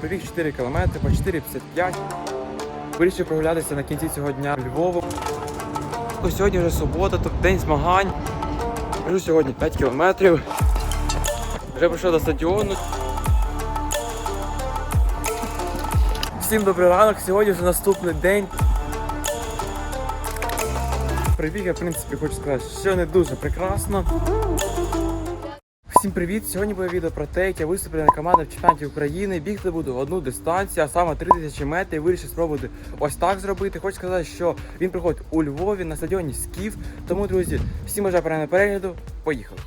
пробіг 4 км по 4,55. Вирішив прогулятися на кінці цього дня Львову. Ось Сьогодні вже субота, тут день змагань. Біжу сьогодні 5 кілометрів. Вже прийшов до стадіону. Всім добрий ранок, сьогодні вже наступний день. Прибіг, я в принципі хочу сказати, що не дуже прекрасно. Всім привіт! Сьогодні буде відео про те, як я виступлю на команду в чемпіонаті України. Бігти буду одну дистанцію, а саме 3000 метрів. Вирішив спробувати ось так зробити. Хочу сказати, що він проходить у Львові на стадіоні Скіф. Тому, друзі, всім бажаю приємного перегляду. Поїхали!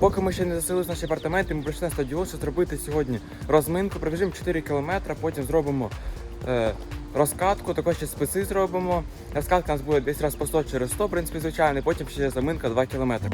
Поки ми ще не заселилися наші апартаменти, ми прийшли на стадіон, щоб зробити сьогодні розминку. Пробіжимо 4 кілометри, потім зробимо е, розкатку, також ще списи зробимо. Розкатка у нас буде десь раз по 100 через 100, в принципі, звичайно, потім ще заминка 2 кілометри.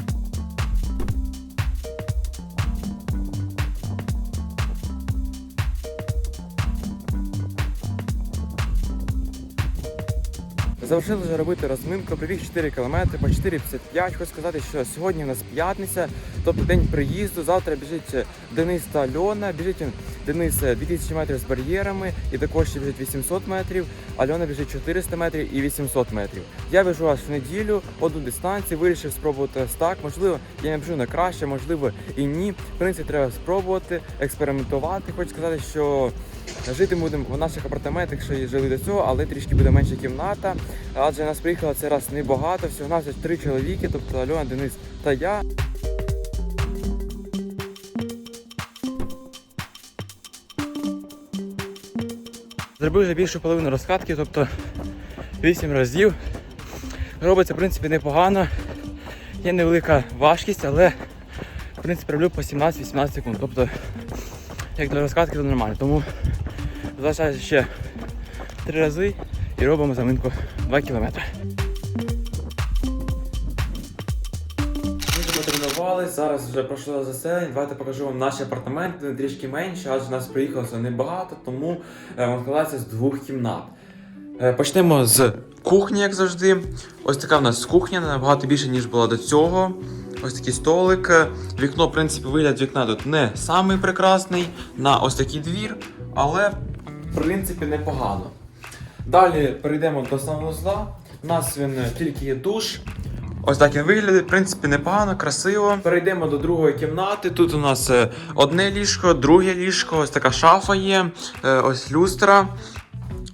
Завершили вже робити розминку, пробіг 4 км по 4,55. Хочу сказати, що сьогодні у нас п'ятниця, тобто день приїзду. Завтра біжить Денис та Альона. Біжить Денис е, 2000 метрів з бар'єрами і також ще біжить 800 метрів. Альона біжить 400 метрів і 800 метрів. Я біжу аж в неділю, одну дистанцію, вирішив спробувати ось так. Можливо, я не біжу на краще, можливо і ні. В принципі, треба спробувати, експериментувати. Хочу сказати, що Жити будемо в наших апартаментах, що жили до цього, але трішки буде менша кімната. Адже нас приїхало це раз небагато, всього нас три чоловіки, тобто Альона, Денис та я. Зробив вже більшу половину розкатки, тобто 8 разів. Робиться, в принципі, непогано. Є невелика важкість, але в принципі роблю по 17-18 секунд. Тобто, як для розкатки, то нормально. Тому залишається ще 3 рази і робимо заминку 2 кілометри. Зараз вже пройшло заселення. Давайте покажу вам наші апартаменти, трішки менші, адже нас приїхалося небагато, тому е, він з двох кімнат. Е, Почнемо з кухні, як завжди. Ось така в нас кухня, набагато більше, ніж була до цього. Ось такий столик. Вікно, в принципі, вигляд вікна тут не самий прекрасний на ось такий двір, але в принципі непогано. Далі перейдемо до санвузла. У нас він е, тільки є душ. Ось так він виглядає, в принципі, непогано, красиво. Перейдемо до другої кімнати. Тут у нас е, одне ліжко, друге ліжко, ось така шафа є, е, ось люстра.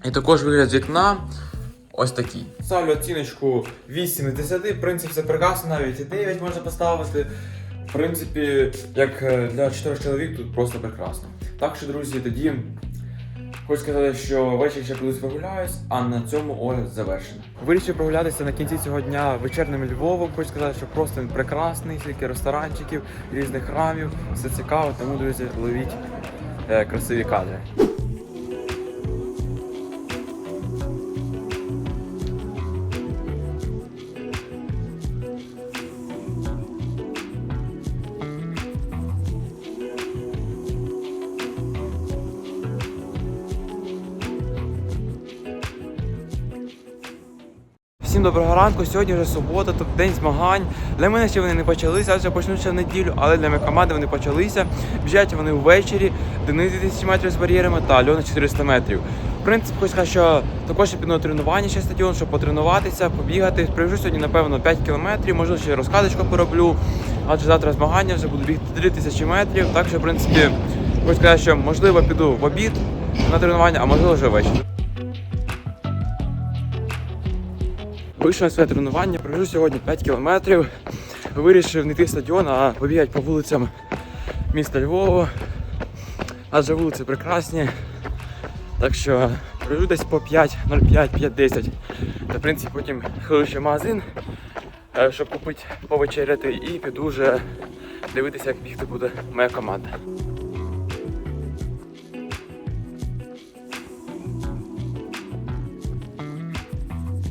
І також вигляд з вікна. Ось такий. Ставлю оціночку 8 з 10. В принципі, все прекрасно, навіть і 9 можна поставити. В принципі, як е, для 4 чоловік тут просто прекрасно. Так що, друзі, тоді хочу сказати, що ввечері ще колись прогуляюсь, а на цьому огляд завершено. Вирішив прогулятися на кінці цього дня вечірним Львовом. Хочу сказати, що просто він прекрасний, стільки ресторанчиків, різних храмів, все цікаво, тому, друзі, ловіть е, красиві кадри. Доброго ранку. Сьогодні вже субота, тут день змагань. Для мене ще вони не почалися, адже почнуть ще в неділю, але для моєї команди вони почалися. Біжать вони ввечері, Денис 2000 метрів з бар'єрами та Альона 400 метрів. В принципі, хочу сказати, що також піду на тренування ще стадіон, щоб потренуватися, побігати. Пробіжу сьогодні, напевно, 5 кілометрів, можливо, ще розкладочку пороблю. Адже завтра змагання вже буду бігти 3000 метрів. Так що, в принципі, хочу сказати, що можливо піду в обід на тренування, а можливо вже ввечері. Вийшов на своє тренування, пробіжу сьогодні 5 кілометрів. Вирішив не йти в стадіон, а побігати по вулицям міста Львова. Адже вулиці прекрасні. Так що пробіжу десь по 5, 0,5, 5-10. Та в принципі потім хилю ще магазин, е, щоб купити повечеряти і піду вже дивитися, як бігти буде моя команда.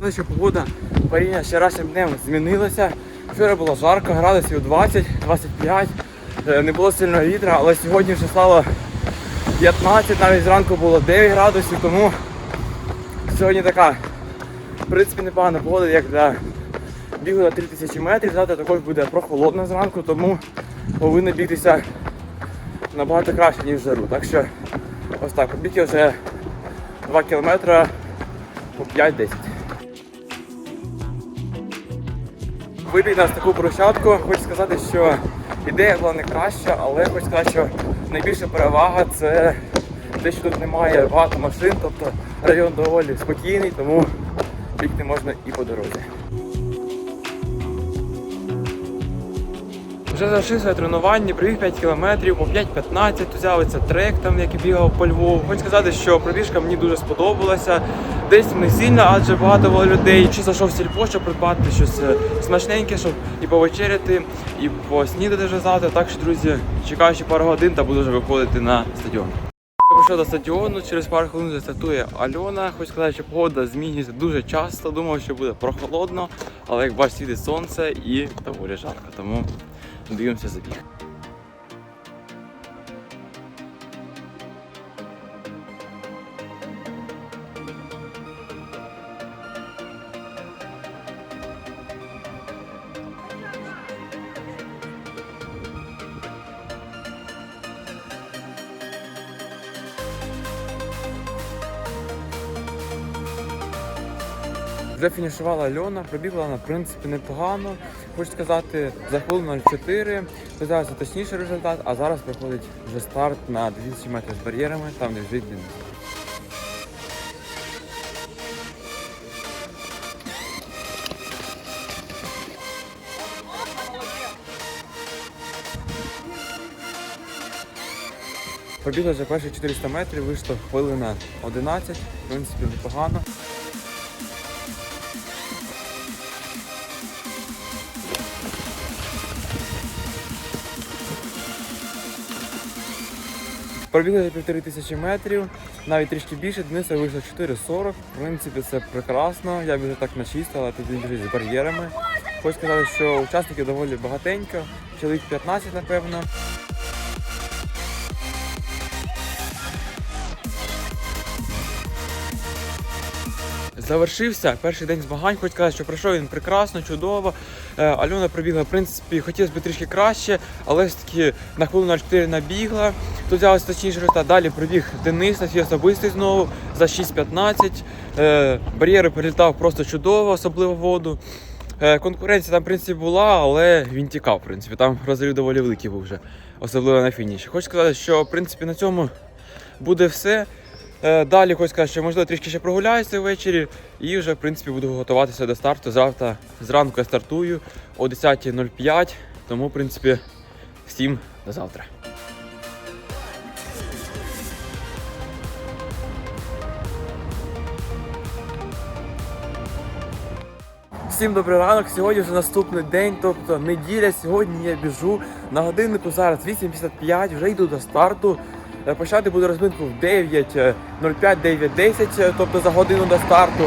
Ну, погода паріння ще разом днем змінилася. Вчора було жарко, градусів 20-25, е, не було сильного вітра, але сьогодні вже стало 15, навіть зранку було 9 градусів, тому сьогодні така, в принципі, непогана погода, як для бігу на 3000 метрів, завтра також буде прохолодно зранку, тому повинно бігтися набагато краще, ніж в жару. Так що ось так, побіг я вже 2 кілометри по 5-10. Вибіг на таку площадку. хочу сказати, що ідея була не краща, але хочу сказати, що найбільша перевага це те, що тут немає багато машин, тобто район доволі спокійний, тому бігти можна і по дорозі. Вже своє тренування, пробіг 5 кілометрів, по 5-15 взяли це трек, там, який бігав по Львову. Хочу сказати, що пробіжка мені дуже сподобалася. Десь не сильно, адже багато було людей. Чи зайшов в сільпо, щоб придбати щось смачненьке, щоб і повечеряти, і поснідати вже завтра. Так що, друзі, чекаю ще пару годин та буду вже виходити на стадіон. Прийшов до стадіону, через пару хвилин застатує Альона. Хочу сказати, що погода змінюється дуже часто. Думав, що буде прохолодно, але як бачите, світить сонце і доволі жарко. Тому дивимося забіг. Вже фінішувала Альона, пробігла вона, принципі, непогано. Хочу сказати, за хвилину 04 казався точніший результат, а зараз проходить вже старт на 2000 метрів з бар'єрами, там де жить Денис. Пробігли вже перші 400 метрів, вийшло хвилина 11, в принципі, непогано. Пробігли півтори тисячі метрів, навіть трішки більше, Дениса вийшло 4,40. В принципі, це прекрасно. Я біжу так на 6, але тут він з бар'єрами. Хочу сказати, що учасників доволі багатенько, чоловік 15, напевно. Завершився перший день змагань. Хочу сказати, що пройшов він прекрасно, чудово. Е, Альона пробігла, в принципі, хотілося б трішки краще, але все-таки на хвилину 4 набігла. Тут взялося точніше результат. Далі пробіг Денис на свій особистий знову за 6.15. Е, Бар'єри перелітав просто чудово, особливо воду. Е, Конкуренція там, в принципі, була, але він тікав, в принципі. Там розрив доволі великий був вже, особливо на фініші. Хочу сказати, що в принципі на цьому буде все. Е, Далі хочу сказати, що можливо трішки ще прогуляюся ввечері і вже в принципі буду готуватися до старту. Завтра зранку я стартую о 10.05, тому в принципі всім до завтра. Всім добрий ранок. Сьогодні вже наступний день, тобто неділя. Сьогодні я біжу на годиннику зараз 8.55, вже йду до старту. Е, Почати буду розминку в 9.05, 9.10, е, тобто за годину до старту.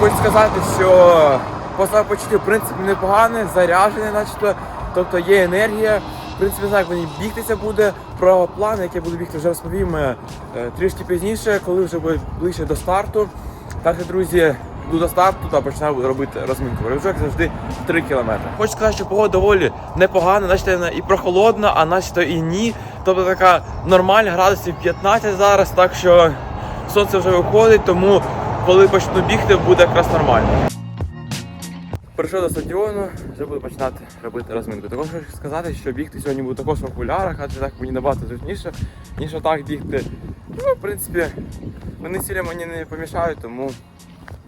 Хочу сказати, що по самопочутті, в принципі, непогане, заряджений, начебто, тобто є енергія. В принципі, знаю, як мені бігтися буде. Про плани, як я буду бігти, вже розповім е, е, трішки пізніше, коли вже буде ближче до старту. Так друзі, йду до старту та починаю робити розминку. Роблю, як завжди 3 кілометри. Хочу сказати, що погода доволі непогана, наче і прохолодна, а наче і ні. Тобто така нормальна, градусів 15 зараз, так що сонце вже виходить, тому коли почну бігти, буде якраз нормально. Прийшов до стадіону, вже буду починати робити розминку. Також хочу сказати, що бігти сьогодні буду також в окулярах, адже так мені набагато зручніше, ніж отак бігти. Ну, в принципі, вони сілі мені не помішають, тому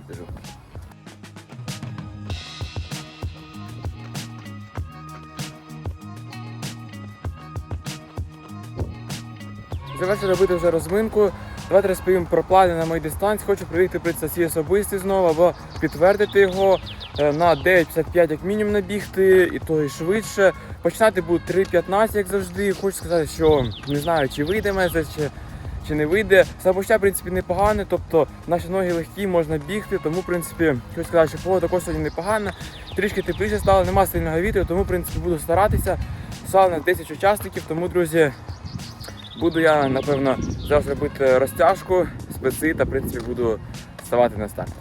біжу. Завершую робити вже розминку. Давайте розповім про плани на моїй дистанції. Хочу провірити при особистий знову або підтвердити його е, на 9.55 як мінімум набігти, і то і швидше. Починати буду 3.15, як завжди. Хочу сказати, що не знаю, чи вийде мене це, чи, чи не вийде. Самопочуття, в принципі, непогане, тобто наші ноги легкі, можна бігти, тому, в принципі, хочу сказати, що погода також сьогодні непогана. Трішки тепліше стало, нема сильного вітру, тому, в принципі, буду старатися. Стало на 10 учасників, тому, друзі, Буду я, напевно, зараз робити розтяжку, спеси та, в принципі, буду ставати на старт.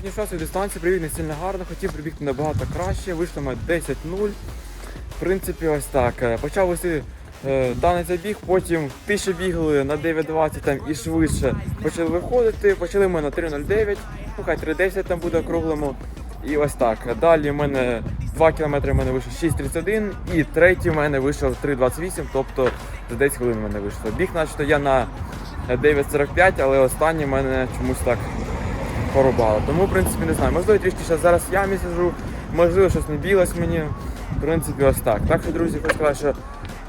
Фінішував свою дистанцію, прибіг не сильно гарно, хотів прибігти набагато краще, вийшло ми 10-0. В принципі, ось так. Е, Почав вести даний забіг, потім ті, бігли на 9.20 там і швидше, почали виходити. Почали ми на 3.09, ну хай 3.10 там буде округлимо. І ось так. Далі в мене 2 кілометри в мене вийшов 6.31 і третій в мене вийшов 3.28, тобто за 10 хвилин в мене вийшло. Біг начебто я на 9.45, але останній в мене чомусь так порубало. Тому, в принципі, не знаю. Можливо, трішки ще зараз в ямі сижу, можливо, щось не білось мені. В принципі, ось так. Так що, друзі, хочу сказати, що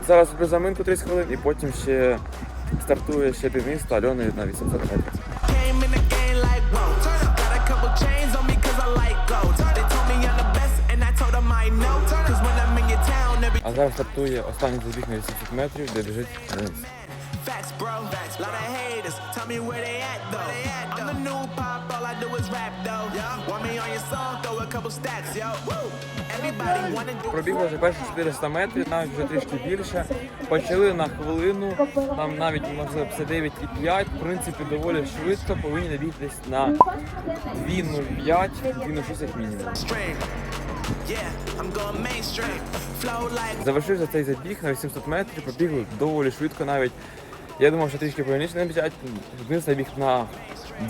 зараз роблю заминку 30 хвилин і потім ще стартує ще Денис та на 800 метрів. Came in the game like whoa. Got a couple chains on me cause I like gold. They told me I'm the best and I told them I know. Cause when I'm in your town, every А зараз стартує останній забіг на 800 метрів, де біжить Денис. facts, bro. Lot of haters. Tell me where they at though. I'm the new pop, I do is rap though. Want me on your song, throw a couple stacks, yo. Woo. Everybody wanna do Пробігли вже перші 400 метрів, навіть вже трішки більше. Почали на хвилину, там навіть можливо 59,5. В принципі, доволі швидко повинні набігти десь на 2.05, 2.06 як мінімум. Завершився цей забіг на 800 метрів, пробігли доволі швидко навіть. Я думав, що трішки повільніше набіжать. Вниз забіг на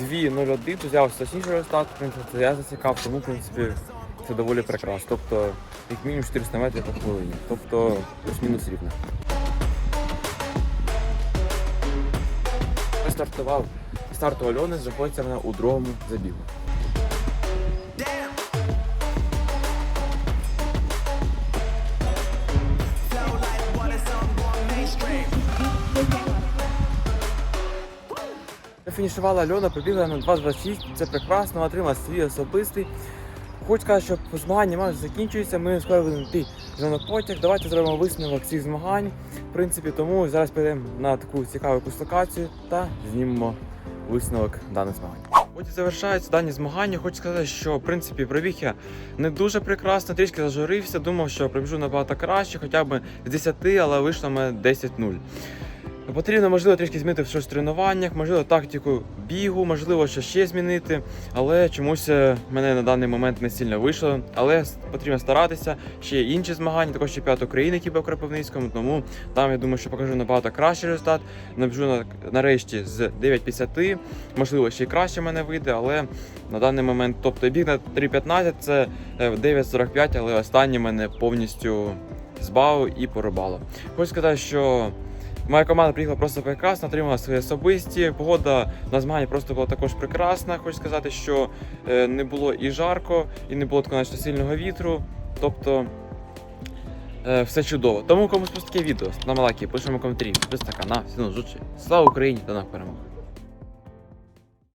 2.01, то взяв точніший результат, в я засікав, тому в принципі це доволі прекрасно. Тобто, як мінімум 400 метрів по хвилині. Тобто плюс-мінус рівно. Я стартував старту Альони, знаходиться вона у другому забігу. Фінішувала Альона, побігла на 2.26, це прекрасно, отримала свій особистий. Хочу сказати, що змагання майже закінчуються, ми скоро будемо йти на потяг. Давайте зробимо висновок цих змагань. В принципі, тому зараз підемо на таку цікаву якусь та знімемо висновок даних змагань. От і завершаються дані змагання. Хочу сказати, що в принципі пробіг я не дуже прекрасно, трішки зажурився. Думав, що пробіжу набагато краще, хоча б з 10, але вийшло мене 10-0. Потрібно, можливо, трішки змінити щось в тренуваннях, можливо, тактику бігу, можливо, що ще змінити. Але чомусь е, мене на даний момент не сильно вийшло. Але потрібно старатися. Ще є інші змагання, також чемпіонат України, який був в Кропивницькому. Тому там я думаю, що покажу набагато кращий результат. Набіжу на нарешті з 9.50. Можливо, ще й краще мене вийде, але на даний момент, тобто біг на 3.15, це е, 9.45, але останнє мене повністю збавив і порубало. Хочу сказати, що Моя команда приїхала просто прекрасно, отримала свої особисті. Погода на змаганні просто була також прекрасна. Хочу сказати, що е, не було і жарко, і не було такого сильного вітру. Тобто е, все чудово. Тому комусь сподобалось таке відео, на малакі, пишемо коментарі, підписуйтесь на канал. Всім зустрічі. Слава Україні та на перемогу!